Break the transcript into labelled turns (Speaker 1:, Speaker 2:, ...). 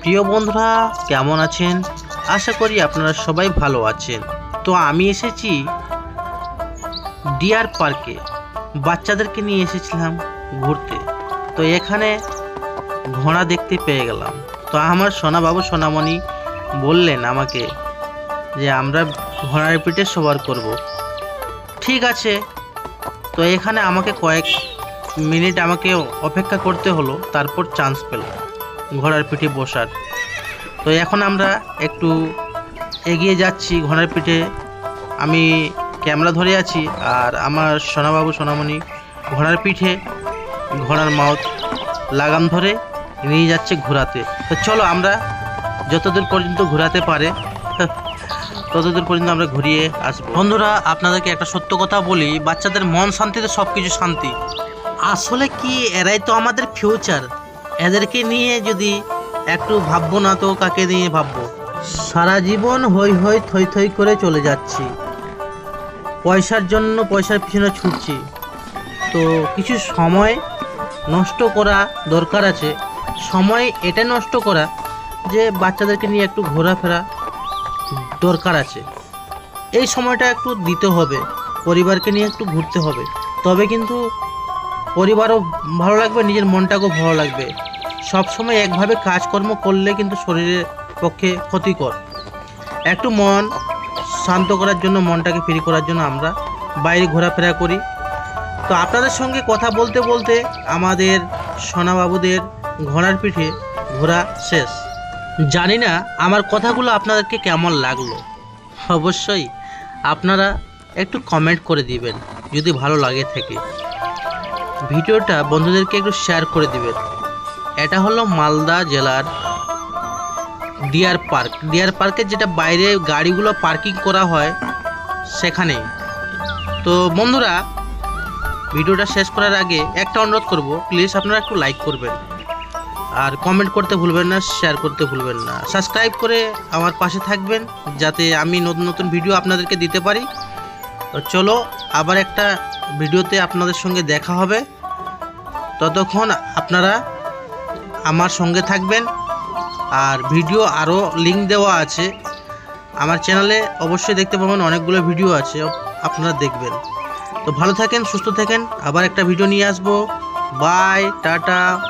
Speaker 1: প্রিয় বন্ধুরা, কেমন আছেন? আশা করি আপনারা সবাই ভালো আছেন। তো আমি এসেছি ডিয়ার পার্কে। বাচ্চাদেরকে নিয়ে এসেছিলাম ঘুরতে। তো এখানে ঘোড়া দেখতে পেয়ে গেলাম। তো আমার সোনাবাবু, সোনামণি বললেন আমাকে যে আমরা ঘোড়ার পিঠে সবার করব। ঠিক আছে। তো এখানে আমাকে কয়েক মিনিট আমাকে অপেক্ষা করতে হলো, তারপর চান্স পেলাম। ঘোড়ার পিঠে বসার। তো এখন আমরা একটু এগিয়ে যাচ্ছি ঘোড়ার পিঠে। আমি ক্যামেরা ধরে আছি আর আমার সোনাবাবু, সোনামণি ঘোড়ার পিঠে ঘোড়ার মাউথ লাগাম ধরে নিয়ে যাচ্ছে ঘোরাতে তো চলো আমরা যতদূর পর্যন্ত ঘোরাতে পারে, ততদূর পর্যন্ত আমরা ঘুরিয়ে আসব বন্ধুরা, আপনাদেরকে একটা সত্য কথা বলি, বাচ্চাদের মন শান্তিতে সব কিছু শান্তি। আসলে কি, এরাই তো আমাদের ফিউচার এদেরকে নিয়ে যদি একটু ভাববো না তো কাকে নিয়ে ভাববো? সারা জীবন হই হই থই থই করে চলে যাচ্ছি। পয়সার জন্য পয়সার পিছনে ছুটছি। তো কিছু সময় নষ্ট করা দরকার আছে। সময় এটা নষ্ট করা যে বাচ্চাদেরকে নিয়ে একটু ঘোরাফেরা দরকার আছে। এই সময়টা একটু দিতে হবে। পরিবারকে নিয়ে একটু ঘুরতে হবে। তবে কিন্তু পরিবারও ভালো লাগবে, নিজের মনটাকেও ভালো লাগবে। সব সময় একভাবে কাজকর্ম করলে কিন্তু শরীরের পক্ষে ক্ষতিকর। একটু মন শান্ত করার জন্য, মনটাকে ফ্রি করার জন্য আমরা বাইরে ঘোরাফেরা করি। তো আপনাদের সঙ্গে কথা বলতে বলতে আমাদের সোনাবাবুদের ঘোড়ার পিঠে ঘোরা শেষ। জানি না আমার কথাগুলো আপনাদেরকে কেমন লাগল। অবশ্যই আপনারা একটু কমেন্ট করে দিবেন, যদি ভালো লাগে থাকে। ভিডিওটা বন্ধুদেরকে একটু শেয়ার করে দিবেন। এটা হলো মালদা জেলার ডিয়ার পার্ক। ডিয়ার পার্কের যেটা বাইরে গাড়িগুলো পার্কিং করা হয় সেখানে তো বন্ধুরা, ভিডিওটা শেষ করার আগে একটা অনুরোধ করব প্লিজ আপনারা একটু লাইক করবেন। আর কমেন্ট করতে ভুলবেন না শেয়ার করতে ভুলবেন না। সাবস্ক্রাইব করে আমার পাশে থাকবেন, যাতে আমি নতুন নতুন ভিডিও আপনাদেরকে দিতে পারি। তো চলো আবার একটা ভিডিওতে আপনাদের সঙ্গে দেখা হবে। ততক্ষণ আপনারা আমার সঙ্গে থাকবেন। আর ভিডিও আরও লিঙ্ক দেওয়া আছে। আমার চ্যানেলে অবশ্যই দেখতে পাবেন, অনেকগুলো ভিডিও আছে, আপনারা দেখবেন। তো ভালো থাকেন, সুস্থ থাকেন। আবার একটা ভিডিও নিয়ে আসব। Bye tata.